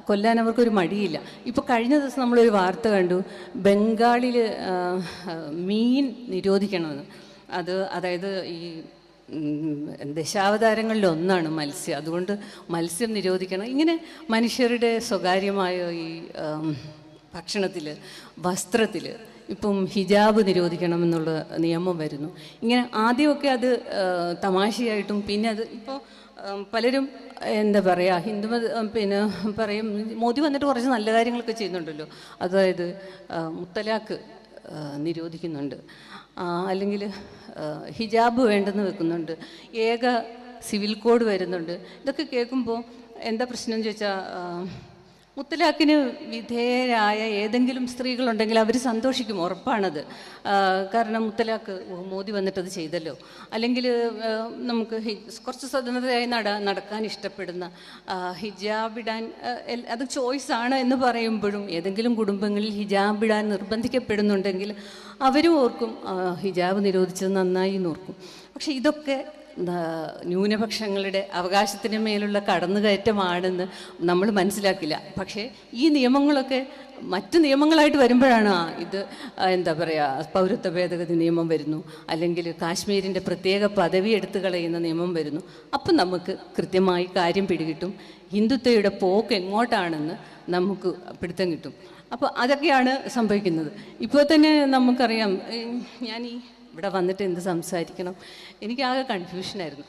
കൊല്ലാൻ അവർക്കൊരു മടിയില്ല. ഇപ്പോൾ കഴിഞ്ഞ ദിവസം നമ്മളൊരു വാർത്ത കണ്ടു. ബംഗാളിൽ മീൻ നിരോധിക്കണമെന്ന്. അത് അതായത് ഈ ദശാവതാരങ്ങളിൽ ഒന്നാണ് മത്സ്യം. അതുകൊണ്ട് മത്സ്യം നിരോധിക്കണം. ഇങ്ങനെ മനുഷ്യരുടെ സ്വകാര്യമായ ഈ ഭക്ഷണത്തിൽ വസ്ത്രത്തിൽ ഇപ്പം ഹിജാബ് നിരോധിക്കണം എന്നുള്ള നിയമം വരുന്നു. ഇങ്ങനെ ആദ്യമൊക്കെ അത് തമാശയായിട്ടും പിന്നെ അത് ഇപ്പോൾ പലരും എന്താ പറയുക ഹിന്ദു പിന്നെ പറയും മോദി വന്നിട്ട് കുറച്ച് നല്ല കാര്യങ്ങളൊക്കെ ചെയ്യുന്നുണ്ടല്ലോ. അതായത് മുത്തലാഖ് നിരോധിക്കുന്നുണ്ട്. അല്ലെങ്കിൽ ഹിജാബ് വേണ്ടെന്ന് വെക്കുന്നുണ്ട് ഏക സിവിൽ കോഡ് വരുന്നുണ്ട്. ഇതൊക്കെ കേൾക്കുമ്പോൾ എന്താ പ്രശ്നം ചോദിച്ചാൽ മുത്തലാഖിന് വിധേയരായ ഏതെങ്കിലും സ്ത്രീകളുണ്ടെങ്കിൽ അവർ സന്തോഷിക്കും ഉറപ്പാണത്. കാരണം മുത്തലാഖ് മോദി വന്നിട്ടത് ചെയ്തല്ലോ. അല്ലെങ്കിൽ നമുക്ക് കുറച്ച് സ്വതന്ത്രതയായി നട നടക്കാൻ ഇഷ്ടപ്പെടുന്ന ആ, ഹിജാബ് ഇടാൻ ആ, എൽ- അത് ചോയ്സ് ആണ് എന്ന് പറയുമ്പോഴും ഏതെങ്കിലും കുടുംബങ്ങളിൽ ഹിജാബിടാൻ നിർബന്ധിക്കപ്പെടുന്നുണ്ടെങ്കിൽ അവരും ഓർക്കും ഹിജാബ് നിരോധിച്ചത് നന്നായി എന്ന് ഓർക്കും. പക്ഷെ ഇതൊക്കെ ന്യൂനപക്ഷങ്ങളുടെ അവകാശത്തിന് മേലുള്ള കടന്നുകയറ്റമാണെന്ന് നമ്മൾ മനസ്സിലാക്കില്ല. പക്ഷേ ഈ നിയമങ്ങളൊക്കെ മറ്റ് നിയമങ്ങളായിട്ട് വരുമ്പോഴാണ് ഇത് എന്താ പറയുക പൗരത്വ ഭേദഗതി നിയമം വരുന്നു. അല്ലെങ്കിൽ കാശ്മീരിന്റെ പ്രത്യേക പദവി എടുത്തു കളയുന്ന നിയമം വരുന്നു. അപ്പം നമുക്ക് കൃത്യമായി കാര്യം പിടികിട്ടും. ഹിന്ദുത്വയുടെ പോക്ക് എങ്ങോട്ടാണെന്ന് നമുക്ക് പിടുത്തം കിട്ടും. അപ്പോൾ അതൊക്കെയാണ് സംഭവിക്കുന്നത്. ഇപ്പോൾ തന്നെ നമുക്കറിയാം ഞാൻ ഈ ഇവിടെ വന്നിട്ട് എന്ത് സംസാരിക്കണം? എനിക്കാകെ കൺഫ്യൂഷനായിരുന്നു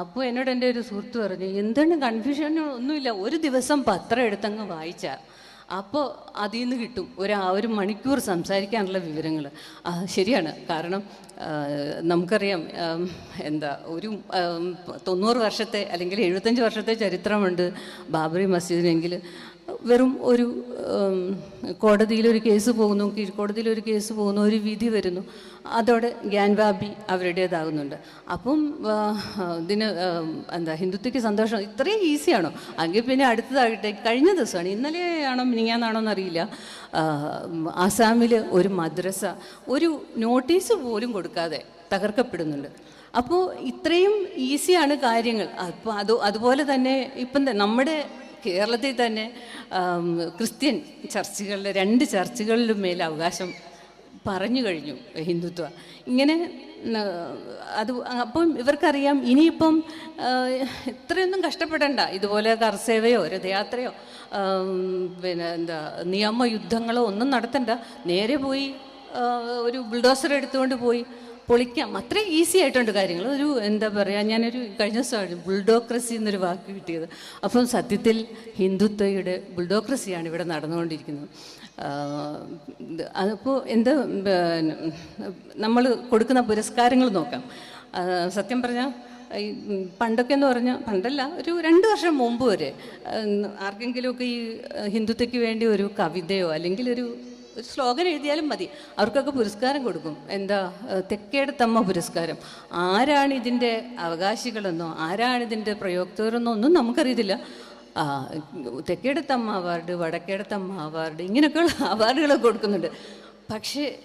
അപ്പോൾ എന്നോട് എന്റെ ഒരു സുഹൃത്ത് പറഞ്ഞു എന്താണ് കൺഫ്യൂഷൻ ഒന്നുമില്ല. ഒരു ദിവസം പത്രം എടുത്തങ്ങ് വായിച്ചാൽ അപ്പോൾ അതിൽ നിന്ന് കിട്ടും. ഒരു ഒരു മണിക്കൂർ സംസാരിക്കാനുള്ള വിവരങ്ങൾ ശരിയാണ്. കാരണം നമുക്കറിയാം എന്താ ഒരു തൊണ്ണൂറ് വർഷത്തെ അല്ലെങ്കിൽ എഴുപത്തഞ്ച് വർഷത്തെ ചരിത്രമുണ്ട് ബാബറി മസ്ജിദിനെങ്കിൽ. വെറും ഒരു കോടതിയിലൊരു കേസ് പോകുന്നു കീഴ്ക്കോടതിയിലൊരു കേസ് പോകുന്നു ഒരു വിധി വരുന്നു. അതോടെ ഗ്യാൻവാബി അവരുടേതാകുന്നുണ്ട്. അപ്പം ഇതിന് എന്താ ഹിന്ദുത്വയ്ക്ക് സന്തോഷം ഇത്രയും ഈസിയാണോ? എങ്കിൽ പിന്നെ അടുത്തതാകട്ടെ കഴിഞ്ഞ ദിവസമാണ് ഇന്നലെയാണോ മിനിങ്ങാന്നാണോ എന്നറിയില്ല. ആസാമിൽ ഒരു മദ്രസ ഒരു നോട്ടീസ് പോലും കൊടുക്കാതെ തകർക്കപ്പെടുന്നുണ്ട്. അപ്പോൾ ഇത്രയും ഈസിയാണ് കാര്യങ്ങൾ. അപ്പോൾ അത് അതുപോലെ തന്നെ ഇപ്പം നമ്മുടെ കേരളത്തിൽ തന്നെ ക്രിസ്ത്യൻ ചർച്ചുകളിലെ രണ്ട് ചർച്ചുകളിലും മേൽ അവകാശം പറഞ്ഞു കഴിഞ്ഞു ഹിന്ദുത്വ. ഇങ്ങനെ അത് അപ്പം ഇവർക്കറിയാം ഇനിയിപ്പം ഇത്രയൊന്നും കഷ്ടപ്പെടണ്ട. ഇതുപോലെ കർസേവയോ രഥയാത്രയോ പിന്നെ എന്താ നിയമയുദ്ധങ്ങളോ ഒന്നും നടത്തണ്ട. നേരെ പോയി ഒരു ബുൾഡോസർ എടുത്തുകൊണ്ട് പോയി പൊളിക്കാം. അത്രയും ഈസി ആയിട്ടുണ്ട് കാര്യങ്ങൾ. ഒരു എന്താ പറയുക ഞാനൊരു കഴിഞ്ഞ ദിവസമാണ് ബുൾഡോക്രസി എന്നൊരു വാക്ക് കിട്ടിയത്. അപ്പം സത്യത്തിൽ ഹിന്ദുത്വയുടെ ബുൾഡോക്രസിയാണ് ഇവിടെ നടന്നുകൊണ്ടിരിക്കുന്നത്. അതിപ്പോൾ എന്താ നമ്മൾ കൊടുക്കുന്ന പുരസ്കാരങ്ങൾ നോക്കാം. സത്യം പറഞ്ഞാൽ പണ്ടൊക്കെ എന്ന് പറഞ്ഞാൽ പണ്ടല്ല ഒരു രണ്ട് വർഷം മുമ്പ് വരെ ആർക്കെങ്കിലുമൊക്കെ ഈ ഹിന്ദുത്വയ്ക്ക് വേണ്ടി ഒരു കവിതയോ അല്ലെങ്കിൽ ഒരു ഒരു സ്ലോഗൻ എഴുതിയാലും മതി. അവർക്കൊക്കെ പുരസ്കാരം കൊടുക്കും. എന്താ തെക്കേടത്തമ്മ പുരസ്കാരം. ആരാണ് ഇതിന്റെ അവകാശികളെന്നോ ആരാണ് ഇതിന്റെ പ്രയോക്തരെന്നോ ഒന്നും നമുക്കറിയത്തില്ല. തെക്കേടത്തമ്മ അവാർഡ് വടക്കേടത്തമ്മ അവാർഡ് ഇങ്ങനെയൊക്കെയുള്ള അവാർഡുകളൊക്കെ കൊടുക്കുന്നുണ്ട്. പക്ഷേ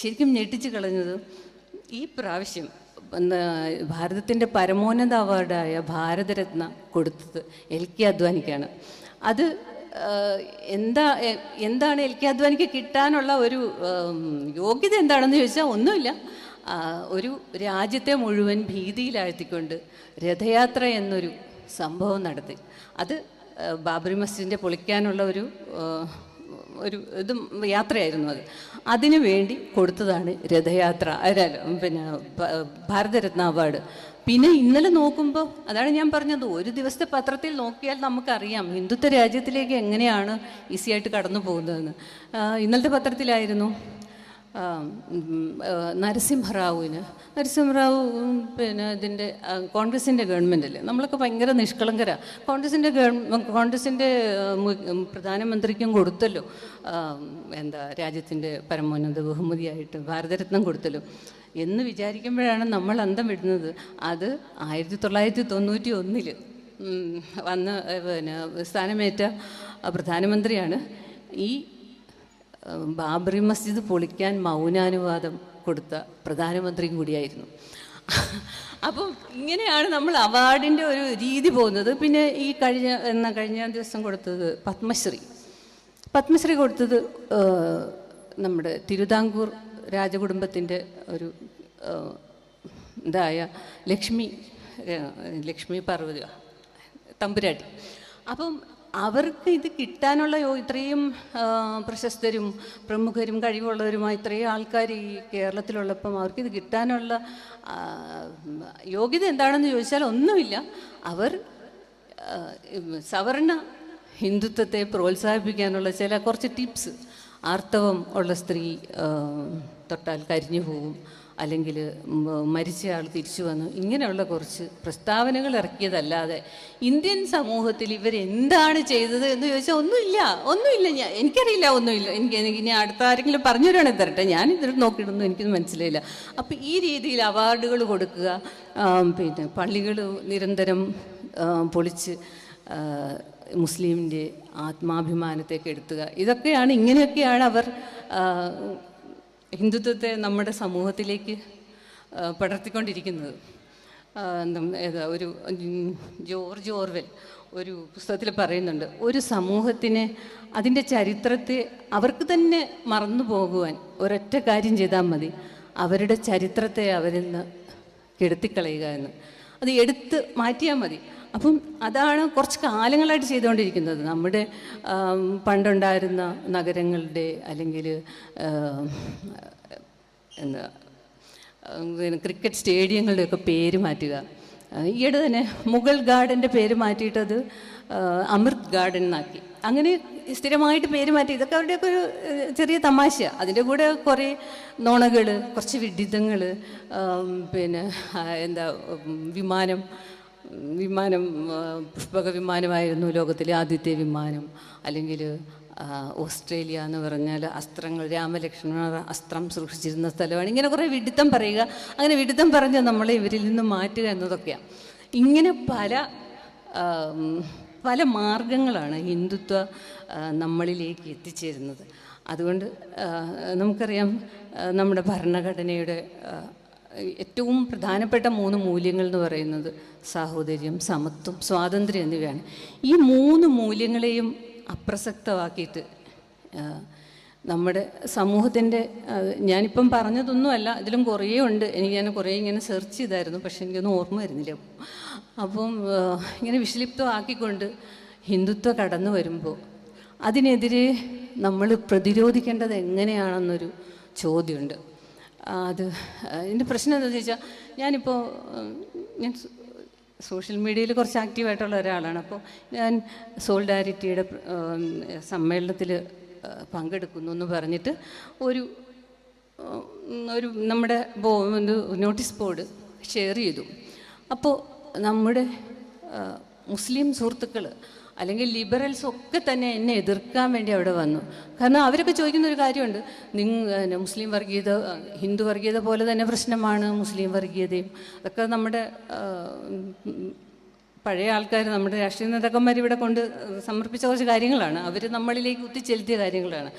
ശരിക്കും ഞെട്ടിച്ച് കളഞ്ഞത് ഈ പ്രാവശ്യം ഭാരതത്തിന്റെ പരമോന്നത അവാർഡായ ഭാരതരത്ന കൊടുത്തത് എൽ കെ അദ്വാനിക്കാണ്. അത് എന്താ എന്താണ് എൽ കെ കിട്ടാനുള്ള ഒരു യോഗ്യത എന്താണെന്ന് ചോദിച്ചാൽ ഒന്നുമില്ല. ഒരു രാജ്യത്തെ മുഴുവൻ ഭീതിയിലാഴ്ത്തിക്കൊണ്ട് രഥയാത്ര എന്നൊരു സംഭവം നടത്തി. അത് ബാബറി മസ്ജിദിന്റെ പൊളിക്കാനുള്ള ഒരു ഒരു ഇതും യാത്രയായിരുന്നു അത്. അതിനു വേണ്ടി കൊടുത്തതാണ് രഥയാത്ര. പിന്നെ ഭാരതരത്ന അവാർഡ്. പിന്നെ ഇന്നലെ നോക്കുമ്പോൾ അതാണ് ഞാൻ പറഞ്ഞത് ഒരു ദിവസത്തെ പത്രത്തിൽ നോക്കിയാൽ നമുക്കറിയാം ഹിന്ദുത്വ രാജ്യത്തിലേക്ക് എങ്ങനെയാണ് ഈസി ആയിട്ട് കടന്നു പോകുന്നതെന്ന്. ഇന്നലത്തെ പത്രത്തിലായിരുന്നു നരസിംഹറാവുവിന്. നരസിംഹറാവു പിന്നെ ഇതിന്റെ കോൺഗ്രസിന്റെ ഗവൺമെന്റ് അല്ലേ നമ്മളൊക്കെ ഭയങ്കര നിഷ്കളങ്കരാണ് കോൺഗ്രസിന്റെ ഗവൺ കോൺഗ്രസിന്റെ പ്രധാനമന്ത്രിക്കും കൊടുത്തല്ലോ. എന്താ രാജ്യത്തിന്റെ പരമോന്നത ബഹുമതിയായിട്ട് ഭാരതരത്നം കൊടുത്തല്ലോ. എന്ന് വിചാരിക്കുമ്പോഴാണ് നമ്മൾ അന്തം വിടുന്നത്. അത് ആയിരത്തി തൊള്ളായിരത്തി തൊണ്ണൂറ്റി ഒന്നിൽ വന്ന് പിന്നെ സ്ഥാനമേറ്റ പ്രധാനമന്ത്രിയാണ്. ഈ ബാബറി മസ്ജിദ് പൊളിക്കാൻ മൗനാനുവാദം കൊടുത്ത പ്രധാനമന്ത്രിയും കൂടിയായിരുന്നു. അപ്പം ഇങ്ങനെയാണ് നമ്മൾ അവാർഡിന്റെ ഒരു രീതി പോകുന്നത്. പിന്നെ ഈ കഴിഞ്ഞ എന്ന കഴിഞ്ഞ ദിവസം കൊടുത്തത് പത്മശ്രീ. പത്മശ്രീ കൊടുത്തത് നമ്മുടെ തിരുവിതാംകൂർ രാജകുടുംബത്തിന്റെ ഒരു ഇതായ ലക്ഷ്മി ലക്ഷ്മി പാർവതി തമ്പുരാട്ടി. അപ്പം അവർക്ക് ഇത് കിട്ടാനുള്ള ഇത്രയും പ്രശസ്തരും പ്രമുഖരും കഴിവുള്ളവരുമായ ഇത്രയും ആൾക്കാർ ഈ കേരളത്തിലുള്ളപ്പം അവർക്ക് ഇത് കിട്ടാനുള്ള യോഗ്യത എന്താണെന്ന് ചോദിച്ചാൽ ഒന്നുമില്ല. അവർ സവർണ ഹിന്ദുത്വത്തെ പ്രോത്സാഹിപ്പിക്കാനുള്ള ചില കുറച്ച് ടിപ്സ് ആർത്തവം ഉള്ള സ്ത്രീ തൊട്ടാൽ കരിഞ്ഞു പോവും. അല്ലെങ്കിൽ മരിച്ചയാൾ തിരിച്ചു വന്നു. ഇങ്ങനെയുള്ള കുറച്ച് പ്രസ്താവനകൾ ഇറക്കിയതല്ലാതെ ഇന്ത്യൻ സമൂഹത്തിൽ ഇവരെന്താണ് ചെയ്തത് എന്ന് ചോദിച്ചാൽ ഒന്നുമില്ല. ഒന്നുമില്ല ഞാൻ എനിക്കറിയില്ല ഒന്നുമില്ല. എനിക്ക് എനിക്ക് ഇനി അടുത്ത ആരെങ്കിലും പറഞ്ഞു തരുവാണെങ്കിൽ തരട്ടെ. ഞാൻ ഇതിൽ നോക്കിയിട്ടൊന്നും എനിക്കൊന്നും മനസ്സിലായില്ല. അപ്പം ഈ രീതിയിൽ അവാർഡുകൾ കൊടുക്കുക പിന്നെ പള്ളികൾ നിരന്തരം പൊളിച്ച് മുസ്ലിമിന്റെ ആത്മാഭിമാനത്തേക്ക് എടുത്തുക ഇതൊക്കെയാണ് ഇങ്ങനെയൊക്കെയാണ് അവർ ഹിന്ദുത്വത്തെ നമ്മുടെ സമൂഹത്തിലേക്ക് പടർത്തിക്കൊണ്ടിരിക്കുന്നത്. ഏതാ ഒരു ജോർജ് ഓർവെൽ ഒരു പുസ്തകത്തിൽ പറയുന്നുണ്ട് ഒരു സമൂഹത്തിന് അതിന്റെ ചരിത്രത്തെ അവർക്ക് തന്നെ മറന്നു പോകുവാൻ ഒരൊറ്റ കാര്യം ചെയ്താൽ മതി അവരുടെ ചരിത്രത്തെ അവരിൽ നിന്ന് കെടുത്തിക്കളയുക എന്ന്. അത് എടുത്ത് മാറ്റിയാൽ മതി. അപ്പം അതാണ് കുറച്ച് കാലങ്ങളായിട്ട് ചെയ്തുകൊണ്ടിരിക്കുന്നത്. നമ്മുടെ പണ്ടുണ്ടായിരുന്ന നഗരങ്ങളുടെ അല്ലെങ്കിൽ എന്താ ക്രിക്കറ്റ് സ്റ്റേഡിയങ്ങളുടെയൊക്കെ പേര് മാറ്റുക. ഈയിടെ തന്നെ മുഗൾ ഗാർഡന്റെ പേര് മാറ്റിയിട്ടത് അമൃത് ഗാർഡൻ എന്നാക്കി. അങ്ങനെ സ്ഥിരമായിട്ട് പേര് മാറ്റി. ഇതൊക്കെ അവരുടെയൊക്കെ ഒരു ചെറിയ തമാശ അതിന്റെ കൂടെ കുറേ നോണകൾ കുറച്ച് വിഡിതങ്ങൾ പിന്നെ എന്താ വിമാനം വിമാനം പുഷ്പക വിമാനമായിരുന്നു ലോകത്തിലെ ആദ്യത്തെ വിമാനം. അല്ലെങ്കിൽ ഓസ്ട്രേലിയ എന്ന് പറഞ്ഞാൽ അസ്ത്രങ്ങൾ രാമലക്ഷ്മണ അസ്ത്രം സൂക്ഷിച്ചിരുന്ന സ്ഥലമാണ്. ഇങ്ങനെ കുറേ വിഡിത്തം പറയുക അങ്ങനെ വിഡിത്തം പറഞ്ഞ് നമ്മളെ ഇവരിൽ നിന്ന് മാറ്റുക എന്നതൊക്കെയാണ് ഇങ്ങനെ പല പല മാർഗങ്ങളാണ് ഹിന്ദുത്വ നമ്മളിലേക്ക് എത്തിച്ചേരുന്നത്. അതുകൊണ്ട് നമുക്കറിയാം നമ്മുടെ ഭരണഘടനയുടെ ഏറ്റവും പ്രധാനപ്പെട്ട മൂന്ന് മൂല്യങ്ങൾ എന്ന് പറയുന്നത് സാഹോദര്യം സമത്വം സ്വാതന്ത്ര്യം എന്നിവയാണ്. ഈ മൂന്ന് മൂല്യങ്ങളെയും അപ്രസക്തമാക്കിയിട്ട് നമ്മുടെ സമൂഹത്തിന്റെ ഞാനിപ്പം പറഞ്ഞതൊന്നുമല്ല ഇതിലും കുറേ ഉണ്ട്. എനിക്ക് ഞാൻ കുറേ ഇങ്ങനെ സെർച്ച് ചെയ്തായിരുന്നു പക്ഷെ എനിക്കൊന്നും ഓർമ്മ വരുന്നില്ല. അപ്പം ഇങ്ങനെ വിഷലിപ്തമാക്കിക്കൊണ്ട് ഹിന്ദുത്വം കടന്നു വരുമ്പോൾ അതിനെതിരെ നമ്മൾ പ്രതിരോധിക്കേണ്ടത് എങ്ങനെയാണെന്നൊരു ചോദ്യമുണ്ട്. അത് എന്റെ പ്രശ്നം എന്താണെന്ന് ചോദിച്ചാൽ ഞാനിപ്പോൾ ഞാൻ സോഷ്യൽ മീഡിയയിൽ കുറച്ച് ആക്റ്റീവായിട്ടുള്ള ഒരാളാണ്. അപ്പോൾ ഞാൻ സോൾഡാരിറ്റിയുടെ സമ്മേളനത്തിൽ പങ്കെടുക്കുന്നു എന്ന് പറഞ്ഞിട്ട് ഒരു ഒരു നമ്മുടെ ബോ നോട്ടീസ് ബോർഡ് ഷെയർ ചെയ്തു. അപ്പോൾ നമ്മുടെ മുസ്ലിം സുഹൃത്തുക്കൾ അല്ലെങ്കിൽ ലിബറൽസ് ഒക്കെ തന്നെ എന്നെ എതിർക്കാൻ വേണ്ടി അവിടെ വന്നു. കാരണം അവരൊക്കെ ചോദിക്കുന്ന ഒരു കാര്യമുണ്ട്. നിങ്ങൾ മുസ്ലിം വർഗീയത ഹിന്ദു വർഗീയത പോലെ തന്നെ പ്രശ്നമാണ് മുസ്ലിം വർഗീയതയും. അതൊക്കെ നമ്മുടെ പഴയ ആൾക്കാർ നമ്മുടെ രാഷ്ട്രീയ നേതാക്കന്മാർ ഇവിടെ കൊണ്ട് സമർപ്പിച്ച കുറച്ച് കാര്യങ്ങളാണ്. അവർ നമ്മളിലേക്ക് കുത്തിച്ചെലുത്തിയ കാര്യങ്ങളാണ്.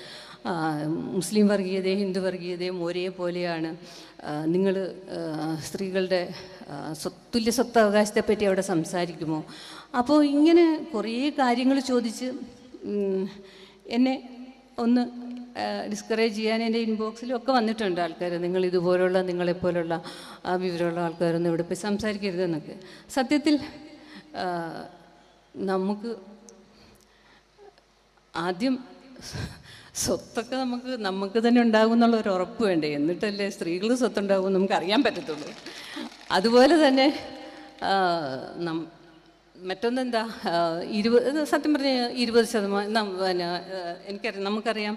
മുസ്ലിം വർഗീയതയും ഹിന്ദു വർഗീയതയും ഒരേപോലെയാണ്. നിങ്ങൾ സ്ത്രീകളുടെ തുല്യ സ്വത്തവകാശത്തെപ്പറ്റി അവിടെ സംസാരിക്കുമോ? അപ്പോൾ ഇങ്ങനെ കുറേ കാര്യങ്ങൾ ചോദിച്ച് എന്നെ ഒന്ന് ഡിസ്കറേജ് ചെയ്യാൻ എന്റെ ഇൻബോക്സിലൊക്കെ വന്നിട്ടുണ്ട് ആൾക്കാർ നിങ്ങൾ ഇതുപോലുള്ള നിങ്ങളെപ്പോലുള്ള വിവരമുള്ള ആൾക്കാരൊന്നും ഇവിടെ പോയി സംസാരിക്കരുതെന്നൊക്കെ സത്യത്തിൽ നമുക്ക് ആദ്യം സ്വത്തൊക്കെ നമുക്ക് നമുക്ക് തന്നെ ഉണ്ടാകും എന്നുള്ള ഒരു ഉറപ്പ് വേണ്ടേ? എന്നിട്ടല്ലേ സ്ത്രീകൾ സ്വത്തുണ്ടാകും നമുക്ക് അറിയാൻ പറ്റത്തുള്ളൂ. അതുപോലെ തന്നെ മറ്റൊന്നെന്താ ഇരുപത് സത്യം പറഞ്ഞ ഇരുപത് ശതമാനം പിന്നെ എനിക്കറിയാം നമുക്കറിയാം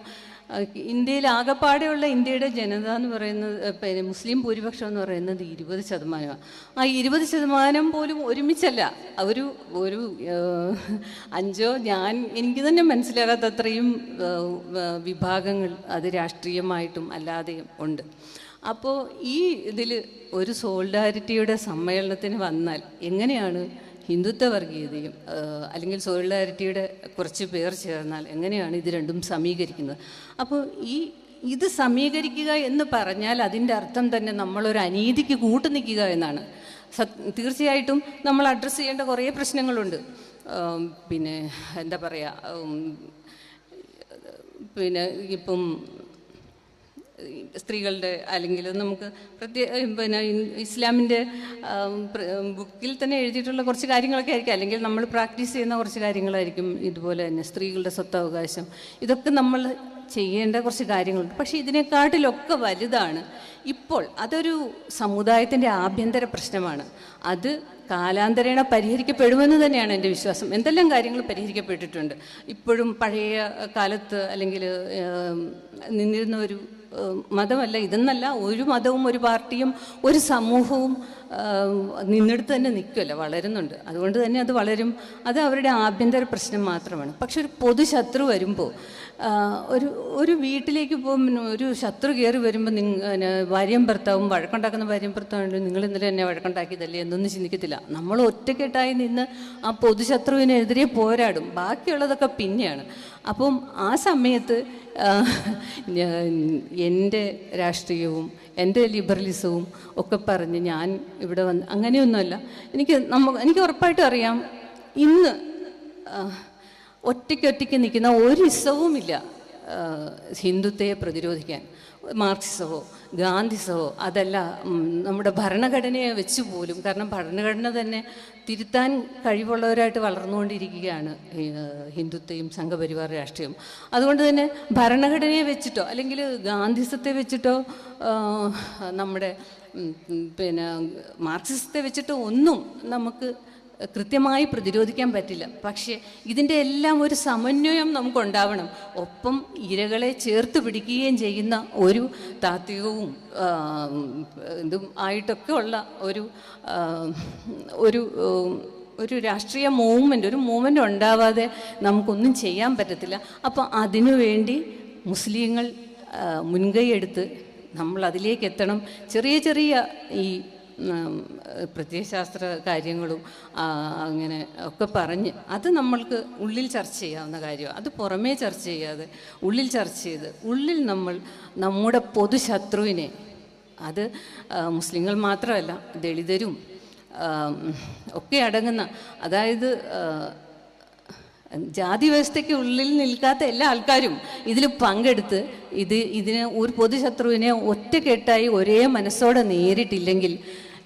ഇന്ത്യയിൽ ആകപ്പാടെയുള്ള ഇന്ത്യയുടെ ജനത എന്ന് പറയുന്നത് പിന്നെ മുസ്ലിം ഭൂരിപക്ഷം എന്ന് പറയുന്നത് ഇരുപത് ശതമാനമാണ്. ആ ഇരുപത് ശതമാനം പോലും ഒരുമിച്ചല്ല. ഒരു ഒരു അഞ്ചോ ഞാൻ എനിക്ക് തന്നെ മനസ്സിലാകാത്ത അത്രയും ആ, ആ, വിഭാഗങ്ങൾ അത് രാഷ്ട്രീയമായിട്ടും അല്ലാതെയും ഉണ്ട്. അപ്പോൾ ഈ ഇതിൽ ഒരു സോളിഡാരിറ്റിയുടെ സമ്മേളനത്തിന് വന്നാൽ എങ്ങനെയാണ് ഹിന്ദുത്വ വർഗീയതയും അല്ലെങ്കിൽ സോളിഡാരിറ്റിയുടെ കുറച്ച് പേർ ചേർന്നാൽ എങ്ങനെയാണ് ഇത് രണ്ടും സമീകരിക്കുന്നത്? അപ്പോൾ ഈ ഇത് സമീകരിക്കുക എന്ന് പറഞ്ഞാൽ അതിന്റെ അർത്ഥം തന്നെ നമ്മളൊരു അനീതിക്ക് കൂട്ടു നിൽക്കുക എന്നാണ്. തീർച്ചയായിട്ടും നമ്മൾ അഡ്രസ്സ് ചെയ്യേണ്ട കുറേ പ്രശ്നങ്ങളുണ്ട്. പിന്നെ എന്താ പറയുക പിന്നെ ഇപ്പം സ്ത്രീകളുടെ അല്ലെങ്കിൽ നമുക്ക് പ്രത്യേക പിന്നെ ഇസ്ലാമിന്റെ ബുക്കിൽ തന്നെ എഴുതിയിട്ടുള്ള കുറച്ച് കാര്യങ്ങളൊക്കെ ആയിരിക്കും. അല്ലെങ്കിൽ നമ്മൾ പ്രാക്ടീസ് ചെയ്യുന്ന കുറച്ച് കാര്യങ്ങളായിരിക്കും ഇതുപോലെ തന്നെ സ്ത്രീകളുടെ സ്വത്തവകാശം. ഇതൊക്കെ നമ്മൾ ചെയ്യേണ്ട കുറച്ച് കാര്യങ്ങളുണ്ട്. പക്ഷേ ഇതിനെക്കാട്ടിലൊക്കെ വലുതാണ് ഇപ്പോൾ അതൊരു സമുദായത്തിന്റെ ആഭ്യന്തര പ്രശ്നമാണ്. അത് കാലാന്തരേണ പരിഹരിക്കപ്പെടുമെന്ന് തന്നെയാണ് എന്റെ വിശ്വാസം. എന്തെല്ലാം കാര്യങ്ങൾ പരിഹരിക്കപ്പെട്ടിട്ടുണ്ട്? ഇപ്പോഴും പഴയ കാലത്ത് അല്ലെങ്കിൽ നിന്നിരുന്ന ഒരു മതമല്ല. ഇതെന്നല്ല ഒരു മതവും ഒരു പാർട്ടിയും ഒരു സമൂഹവും നിന്നെടുത്ത് തന്നെ നിൽക്കുമല്ല വളരുന്നുണ്ട്. അതുകൊണ്ട് തന്നെ അത് വളരും. അത് അവരുടെ ആഭ്യന്തര പ്രശ്നം മാത്രമാണ്. പക്ഷെ ഒരു പൊതുശത്രു വരുമ്പോൾ ഒരു ഒരു വീട്ടിലേക്ക് പോകുമ്പോൾ ഒരു ശത്രു കയറി വരുമ്പോൾ നിങ്ങൾ ഭാര്യയും ഭർത്താവും വഴക്കുണ്ടാക്കുന്ന ഭാര്യയും ഭർത്താവും നിങ്ങൾ ഇന്നലെ എന്നെ വഴക്കുണ്ടാക്കിയതല്ലേ എന്നൊന്നും ചിന്തിക്കത്തില്ല. നമ്മൾ ഒറ്റക്കെട്ടായി നിന്ന് ആ പൊതുശത്രുവിനെതിരെ പോരാടും. ബാക്കിയുള്ളതൊക്കെ പിന്നെയാണ്. അപ്പം ആ സമയത്ത് എന്റെ രാഷ്ട്രീയവും എന്റെ ലിബറലിസവും ഒക്കെ പറഞ്ഞ് ഞാൻ ഇവിടെ വന്ന് അങ്ങനെയൊന്നുമല്ല. എനിക്ക് നമുക്ക് എനിക്ക് ഉറപ്പായിട്ടും അറിയാം ഇന്ന് ഒറ്റയ്ക്കൊറ്റയ്ക്ക് നിൽക്കുന്ന ഒരു ഇസവുമില്ല ഹിന്ദുത്വയെ പ്രതിരോധിക്കാൻ. മാർക്സിസമോ ഗാന്ധിസമോ അതല്ല നമ്മുടെ ഭരണഘടനയെ വെച്ച് പോലും കാരണം ഭരണഘടന തന്നെ തിരുത്താൻ കഴിവുള്ളവരായിട്ട് വളർന്നുകൊണ്ടിരിക്കുകയാണ് ഹിന്ദുത്വയും സംഘപരിവാർ രാഷ്ട്രീയം. അതുകൊണ്ട് തന്നെ ഭരണഘടനയെ വെച്ചിട്ടോ അല്ലെങ്കിൽ ഗാന്ധിസത്തെ വെച്ചിട്ടോ നമ്മുടെ പിന്നെ മാർക്സിസത്തെ വെച്ചിട്ടോ ഒന്നും നമുക്ക് കൃത്യമായി പ്രതിരോധിക്കാൻ പറ്റില്ല. പക്ഷേ ഇതിന്റെ എല്ലാം ഒരു സമന്വയം നമുക്കുണ്ടാവണം. ഒപ്പം ഇരകളെ ചേർത്ത് പിടിക്കുകയും ചെയ്യുന്ന ഒരു താത്വികവും ഇതും ആയിട്ടൊക്കെ ഉള്ള ഒരു ഒരു ഒരു രാഷ്ട്രീയ മൂവ്മെന്റ് ഒരു മൂവ്മെന്റ് ഉണ്ടാവാതെ നമുക്കൊന്നും ചെയ്യാൻ പറ്റത്തില്ല. അപ്പോൾ അതിനുവേണ്ടി മുസ്ലിങ്ങൾ മുൻകൈയെടുത്ത് നമ്മൾ അതിലേക്ക് എത്തണം. ചെറിയ ചെറിയ ഈ പ്രത്യയശാസ്ത്ര കാര്യങ്ങളും അങ്ങനെ ഒക്കെ പറഞ്ഞ് അത് നമ്മൾക്ക് ഉള്ളിൽ ചർച്ച ചെയ്യാവുന്ന കാര്യമാണ് അത് പുറമേ ചർച്ച ചെയ്യാതെ ഉള്ളിൽ ചർച്ച ചെയ്ത് ഉള്ളിൽ നമ്മൾ നമ്മുടെ പൊതുശത്രുവിനെ അത് മുസ്ലിങ്ങൾ മാത്രമല്ല ദളിതരും ഒക്കെ അടങ്ങുന്ന അതായത് ജാതി വ്യവസ്ഥയ്ക്ക് ഉള്ളിൽ നിൽക്കാത്ത എല്ലാ ആൾക്കാരും ഇതിൽ പങ്കെടുത്ത് ഇത് ഇതിനെ ഒരു പൊതുശത്രുവിനെ ഒറ്റക്കെട്ടായി ഒരേ മനസ്സോടെ നേരിട്ടില്ലെങ്കിൽ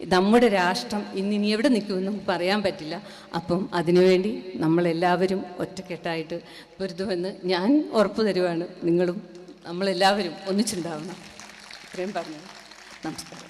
നമ്മുടെ രാഷ്ട്രം ഇന്ന് ഇനി എവിടെ നിൽക്കുമെന്നും പറയാൻ പറ്റില്ല. അപ്പം അതിനുവേണ്ടി നമ്മളെല്ലാവരും ഒറ്റക്കെട്ടായിട്ട് പൊരുതുമെന്ന് ഞാൻ ഉറപ്പു തരുവാണ്. നിങ്ങളും നമ്മളെല്ലാവരും ഒന്നിച്ചുണ്ടാവണം. ഇത്രയും പറഞ്ഞു നമസ്കാരം.